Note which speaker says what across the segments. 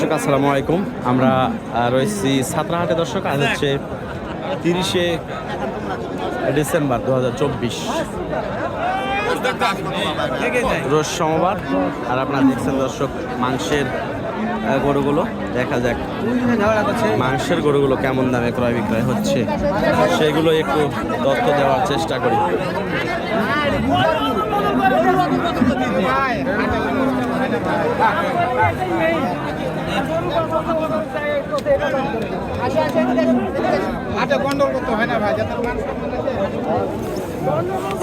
Speaker 1: দর্শক, আসসালামু আলাইকুম। আমরা রয়েছি সাতরাহাটে, দর্শক। আজ হচ্ছে তিরিশে ডিসেম্বর দু হাজার চব্বিশ। রোজ সোমবার। আর আপনারা দেখছেন, দর্শক, মাংসের গরুগুলো। দেখা যাক মাংসের গরুগুলো কেমন দামে ক্রয় বিক্রয় হচ্ছে। সেগুলো একটু তথ্য দেওয়ার চেষ্টা করি।
Speaker 2: আচ্ছা গন্ডল করতে হয় না ভাই যাতে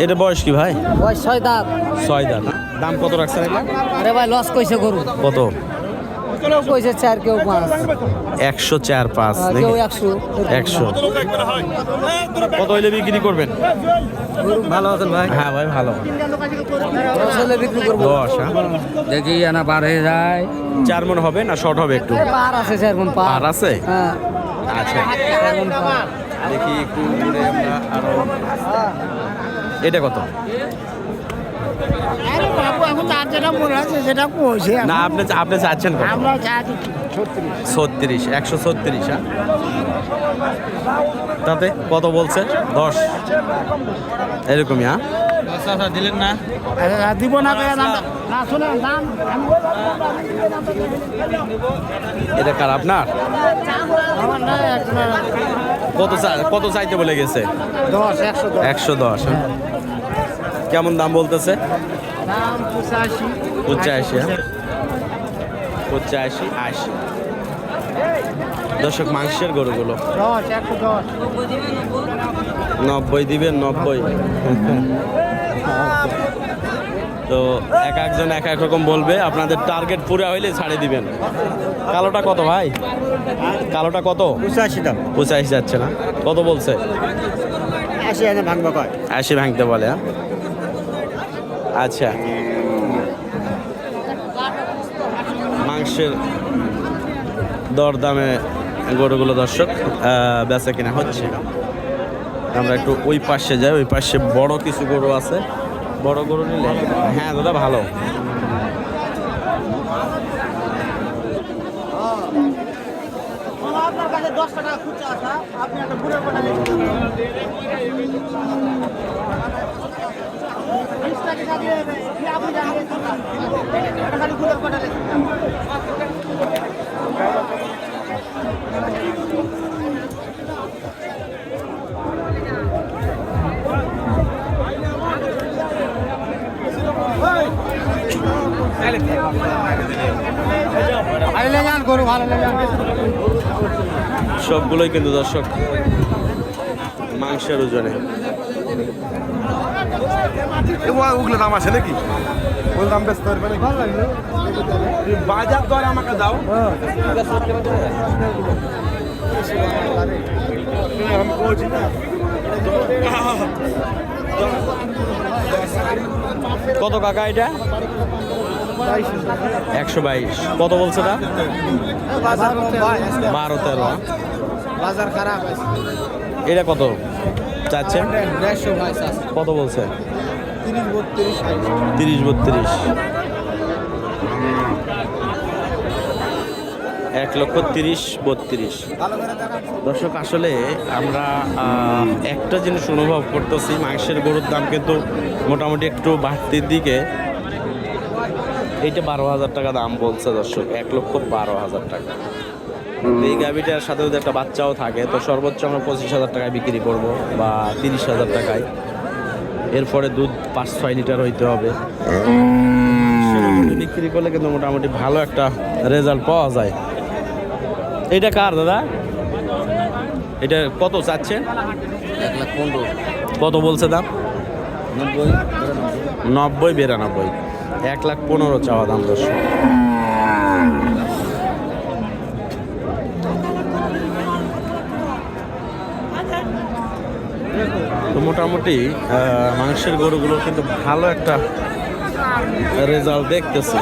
Speaker 1: এটা বয়স কি ভাই?
Speaker 3: বয়স ছয় দাঁত।
Speaker 1: ছয় দাঁত। দাম কত রাখছেন এটা
Speaker 3: আরে ভাই লস কইছে গরু।
Speaker 1: কত?
Speaker 3: কেউ কইছে চার কেউ পাঁচ।
Speaker 1: একশো চার পাঁচ
Speaker 3: কেউ একশো
Speaker 1: একশো। কত হইলে বিক্রি করবেন?
Speaker 3: ভালো আছেন ভাই?
Speaker 1: হ্যাঁ ভাই ভালো।
Speaker 3: দশ হলে বিক্রি করব।
Speaker 1: দশ হ্যাঁ।
Speaker 3: দেখি আনা পার হয়ে যায়।
Speaker 1: চার মন হবে না শর্ট হবে একটু?
Speaker 3: পার আছে চার গুণ পার।
Speaker 1: আছে?
Speaker 3: হ্যাঁ।
Speaker 1: আচ্ছা। দেখি একটু ঘুরে আমরা আরও এটা কত? না আপনি আপনি চাচ্ছেন কত?
Speaker 2: ছত্রিশ
Speaker 1: একশো ছত্রিশ হ্যাঁ? তাতে কত বলছে? দশ। এরকমই হ্যাঁ?
Speaker 2: আচ্ছা, না কয়ে না
Speaker 1: এটা কার আপনার?
Speaker 2: না
Speaker 1: কত চাইতে বলে গেছে?
Speaker 2: দশ একশো দশ।
Speaker 1: একশো দশ হ্যাঁ? কেমন দাম বলতেছে?
Speaker 2: দাম পঁচাশি।
Speaker 1: পঁচাশি হ্যাঁ? আশি। দর্শক মাংসের গরুগুলো। নব্বই দিবেন নব্বই। তো এক একজন এক এক রকম বলবে আপনাদের টার্গেট পুরো হইলে ছাড়ে দিবেন। কালোটা কত ভাই? কালোটা কত?
Speaker 2: পঁচাশি দাম।
Speaker 1: পঁচাশি যাচ্ছে না। কত বলছে?
Speaker 2: আশি
Speaker 1: ভাঙতে বলে হ্যাঁ? আচ্ছা। মাংসের দরদামে গরুগুলো দর্শক বেচা কিনা হচ্ছে। আমরা একটু ওই পাশে যাই, ওই পাশে বড় কিছু গরু আছে। বড় গরু নিলে? হ্যাঁ দাদা, ভালো।
Speaker 2: দশ টাকা আসা আপনি একটা ঘুরে পড়া
Speaker 1: সবগুলোই কিন্তু দর্শক মাংসের ওজনে।
Speaker 4: ওগুলো দাম আছে নাকি? ওই দাম বেচতে পারবে নাকি? বাজার দর আমাকে দাও। আমি বলছি না
Speaker 1: কত কাকা এটা? একশো বাইশ। কত বলছে
Speaker 2: আজকে
Speaker 1: বারো তেরো?
Speaker 2: বাজার খারাপ
Speaker 1: এটা কত?
Speaker 2: ভাই
Speaker 1: কত বলছে?
Speaker 2: তিরিশ বত্রিশ
Speaker 1: এক লক্ষ তিরিশ বত্রিশ। দর্শক আসলে আমরা একটা জিনিস অনুভব করতেছি মাংসের গরুর দাম কিন্তু মোটামুটি একটু বাড়তির দিকে। এইটা বারো হাজার টাকা দাম বলছে দর্শক এক লক্ষ বারো হাজার টাকা। এই গাভিটার সাথে যদি একটা বাচ্চাও থাকে তো সর্বোচ্চ আমরা পঁচিশ হাজার টাকায় বিক্রি করব বা তিরিশ হাজার টাকায়। এরপরে দুধ পাঁচ ছয় লিটার হইতে হবে। বিক্রি করলে কিন্তু মোটামুটি ভালো একটা রেজাল্ট পাওয়া যায়। এটা কার দাদা? এটা কত চাচ্ছেন
Speaker 3: এক লাখ পনেরো।
Speaker 1: কত বলছে দাম?
Speaker 3: নব্বই
Speaker 1: নব্বই বিরানব্বই। এক লাখ পনেরো চাওয়া দাম দশ তো মোটামুটি মাংসের গরুগুলো কিন্তু ভালো একটা রেজাল্ট দেখতেছে।